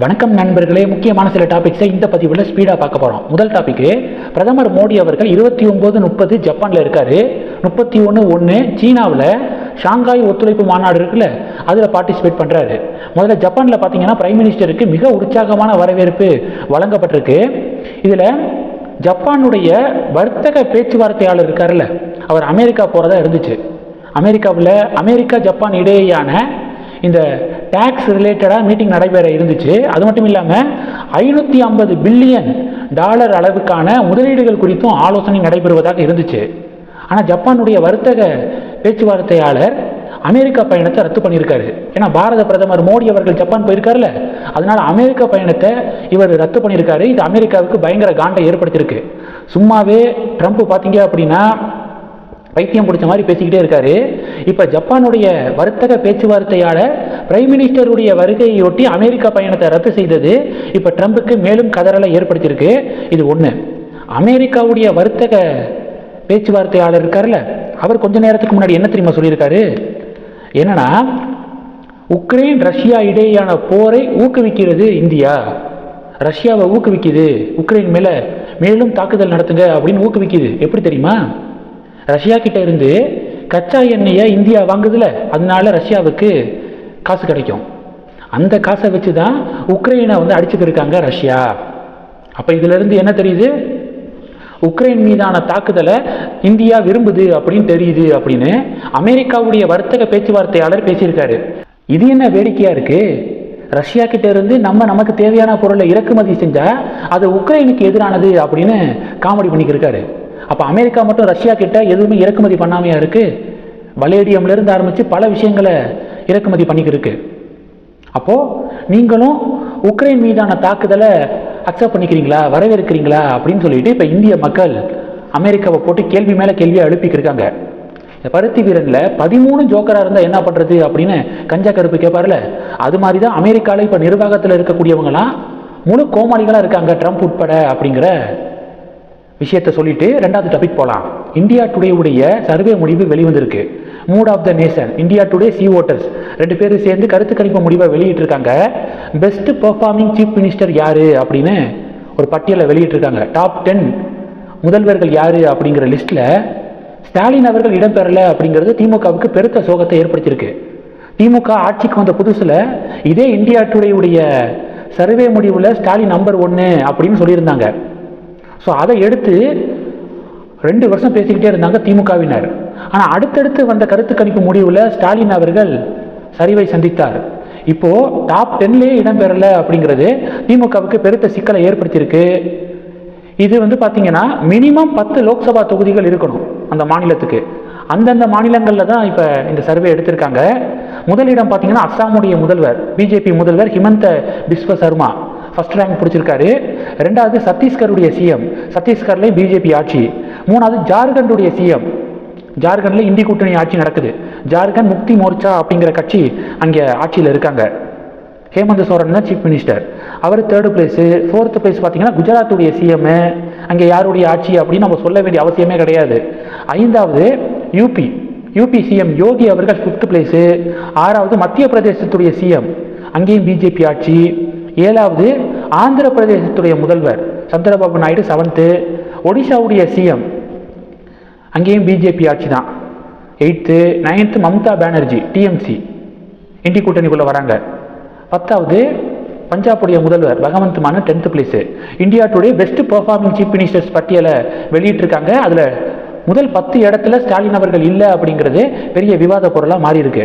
வணக்கம் நண்பர்களே முக்கியமான சில டாபிக்ஸை இந்த பதிவில் ஸ்பீடாக பார்க்க போகிறோம் முதல் டாபிக்கு பிரதமர் மோடி அவர்கள் இருபத்தி ஒம்பது முப்பது ஜப்பானில் இருக்கார். முப்பத்தி ஒன்று ஒன்று சீனாவில் ஷாங்காய் ஒத்துழைப்பு மாநாடு இருக்குல்ல அதில் பார்ட்டிசிபேட் பண்ணுறாரு முதல்ல ஜப்பானில் பார்த்தீங்கன்னா பிரைம் மினிஸ்டருக்கு மிக உற்சாகமான வரவேற்பு வழங்கப்பட்டிருக்கு. இதில் ஜப்பானுடைய வர்த்தக பேச்சுவார்த்தையாளர் இருக்காருல்ல அவர் அமெரிக்கா போகிறதா இருந்துச்சு. அமெரிக்காவில் அமெரிக்கா ஜப்பான் இடையேயான இந்த டேக்ஸ் ரிலேட்டடாக மீட்டிங் நடைபெற இருந்துச்சு. அது மட்டும் இல்லாமல் ஐநூற்றி ஐம்பது பில்லியன் டாலர் அளவுக்கான முதலீடுகள் குறித்தும் ஆலோசனை நடைபெறுவதாக இருந்துச்சு. ஆனால் ஜப்பானுடைய வர்த்தக பேச்சுவார்த்தையாளர் அமெரிக்கா பயணத்தை ரத்து பண்ணியிருக்காரு. ஏன்னா பாரத பிரதமர் மோடி அவர்கள் ஜப்பான் போயிருக்காருல்ல? அதனால அமெரிக்கா பயணத்தை இவர் ரத்து பண்ணியிருக்காரு. இது அமெரிக்காவுக்கு பயங்கர காண்டை ஏற்படுத்தியிருக்கு. சும்மாவே ட்ரம்ப் பார்த்தீங்க அப்படின்னா பைத்தியம் பிடிச்ச மாதிரி பேசிக்கிட்டே இருக்காரு. இப்போ ஜப்பானுடைய வர்த்தக பேச்சுவார்த்தையாளர் பிரைம் மினிஸ்டருடைய வருகையொட்டி அமெரிக்கா பயணத்தை ரத்து செய்தது இப்போ ட்ரம்புக்கு மேலும் கதறலை ஏற்படுத்தியிருக்கு. இது ஒன்று அமெரிக்காவுடைய வர்த்தக பேச்சுவார்த்தையாளர் இருக்கார்ல அவர் கொஞ்ச நேரத்துக்கு முன்னாடி என்ன தெரியுமா சொல்லியிருக்காரு? என்னன்னா உக்ரைன் ரஷ்யா இடையேயான போரை ஊக்குவிக்கிறது இந்தியா. ரஷ்யாவை ஊக்குவிக்குது. உக்ரைன் மேலே மேலும் தாக்குதல் நடத்துங்க அப்படின்னு ஊக்குவிக்குது. எப்படி தெரியுமா? ரஷ்யா கிட்ட இருந்து கச்சா எண்ணெயை இந்தியா வாங்குதுல அதனால ரஷ்யாவுக்கு காசு கிடைக்கும். அந்த காசை வச்சு தான் உக்ரைனை வந்து அடிச்சுட்டு இருக்காங்க ரஷ்யா. அப்போ இதுலருந்து என்ன தெரியுது? உக்ரைன் மீதான தாக்குதலை இந்தியா விரும்புது அப்படின்னு தெரியுது அப்படின்னு அமெரிக்காவுடைய வர்த்தக பேச்சுவார்த்தையாளர் பேசியிருக்காரு. இது என்ன வேடிக்கையாக இருக்குது ரஷ்யா கிட்ட இருந்து நம்ம நமக்கு தேவையான பொருளை இறக்குமதி செஞ்சால் அது உக்ரைனுக்கு எதிரானது அப்படின்னு காமெடி பண்ணிக்கிருக்காரு. அப்போ அமெரிக்கா மட்டும் ரஷ்யா கிட்ட எதுவுமே இறக்குமதி பண்ணாமையா இருக்குது வலேடியம்லேருந்து இருந்து பல விஷயங்களை இறக்குமதி பண்ணிக்கிருக்கு. அப்போது நீங்களும் உக்ரைன் மீதான தாக்குதலை அக்செப்ட் பண்ணிக்கிறீங்களா? வரவேற்கிறீங்களா? அப்படின்னு சொல்லிட்டு இப்போ இந்திய மக்கள் அமெரிக்காவை போட்டு கேள்வி மேலே கேள்வியை எழுப்பிக்கிருக்காங்க இந்த பருத்தி வீரனில் பதிமூணு ஜோக்கராக இருந்தால் என்ன பண்ணுறது அப்படின்னு கஞ்சா கருப்பு கேட்பார்ல அது மாதிரி தான் அமெரிக்காவில் இப்போ நிர்வாகத்தில் இருக்கக்கூடியவங்களாம் முழு கோமாளிகளாக இருக்காங்க ட்ரம்ப் உட்பட அப்படிங்கிற விஷயத்தை சொல்லிட்டு ரெண்டாவது டாபிக் போகலாம் இந்தியா டுடே உடைய சர்வே முடிவு வெளிவந்திருக்கு. Mood of the nation India Today C voters ரெண்டு பேரும் சேர்ந்து கருத்து கணிப்பு முடிவை வெளியிட்டிருக்காங்க. பெஸ்ட் பெர்ஃபார்மிங் சீஃப் மினிஸ்டர் யாரு அப்படின்னு ஒரு பட்டியலை வெளியிட்டிருக்காங்க. டாப் டென் முதல்வர்கள் யாரு அப்படிங்கிற லிஸ்ட்ல ஸ்டாலின் அவர்கள் இடம்பெறல அப்படிங்கிறது திமுகவுக்கு பெருத்த சோகத்தை ஏற்படுத்தியிருக்கு. திமுக ஆட்சிக்கு வந்த புதுசில் இதே இந்தியா டுடே உடைய சர்வே முடிவில் ஸ்டாலின் நம்பர் ஒன்று அப்படின்னு சொல்லியிருந்தாங்க. ஸோ அதை எடுத்து ரெண்டு வருஷம் பேசிக்கிட்டே இருந்தாங்க திமுகவினர். ஆனால் அடுத்தடுத்து வந்த கருத்து கணிப்பு முடிவில் ஸ்டாலின் அவர்கள் சரிவை சந்தித்தார். இப்போது டாப் டென்லேயே இடம்பெறலை அப்படிங்கிறது திமுகவுக்கு பெருத்த சிக்கலை ஏற்படுத்தியிருக்கு. இது வந்து பார்த்தீங்கன்னா மினிமம் பத்து லோக்சபா தொகுதிகள் இருக்கணும் அந்த மாநிலத்துக்கு. அந்தந்த மாநிலங்களில் தான் இப்போ இந்த சர்வே எடுத்திருக்காங்க. முதலிடம் பார்த்தீங்கன்னா அஸ்ஸாமுடைய முதல்வர் பிஜேபி முதல்வர் ஹிமந்த பிஸ்வ சர்மா. ஃபர்ஸ்ட் ரேங்க் பிடிச்சிருக்காரு. ரெண்டாவது சத்தீஸ்கருடைய சிஎம் சத்தீஸ்கர்லேயும் பிஜேபி ஆட்சி. மூணாவது ஜார்க்கண்டுடைய சிஎம் ஜார்க்கண்டில் இந்தி கூட்டணி ஆட்சி நடக்குது. ஜார்க்கண்ட் முக்தி மோர்ச்சா அப்படிங்கிற கட்சி அங்கே ஆட்சியில் இருக்காங்க. ஹேமந்த் சோரன் தான் சீஃப் மினிஸ்டர் அவர் தேர்டு பிளேஸு ஃபோர்த்து பிளேஸ் பார்த்தீங்கன்னா குஜராத்துடைய சிஎம் அங்கே யாருடைய ஆட்சி அப்படின்னு நம்ம சொல்ல வேண்டிய அவசியமே கிடையாது. ஐந்தாவது யூபி யூபி சிஎம் யோகி அவர்கள் ஃபிஃப்த் பிளேஸு ஆறாவது மத்திய பிரதேசத்துடைய சிஎம் அங்கேயும் பிஜேபி ஆட்சி. ஏழாவது ஆந்திர பிரதேசத்துடைய முதல்வர் சந்திரபாபு நாயுடு செவன்த்து ஒடிஷாவுடைய சிஎம் அங்கேயும் பிஜேபி ஆட்சி தான் eighth ninth Mamata Banerjee TMC indie கூட்டணிக்குள்ளே வராங்க. பத்தாவது பஞ்சாபுடைய முதல்வர் Bhagwant Mann tenth place India today best performing chief ministers பட்டியலை வெளியிட்டிருக்காங்க. அதில் முதல் பத்து இடத்துல ஸ்டாலின் அவர்கள் இல்லை அப்படிங்கிறது பெரிய விவாத பொருளாக மாறி இருக்கு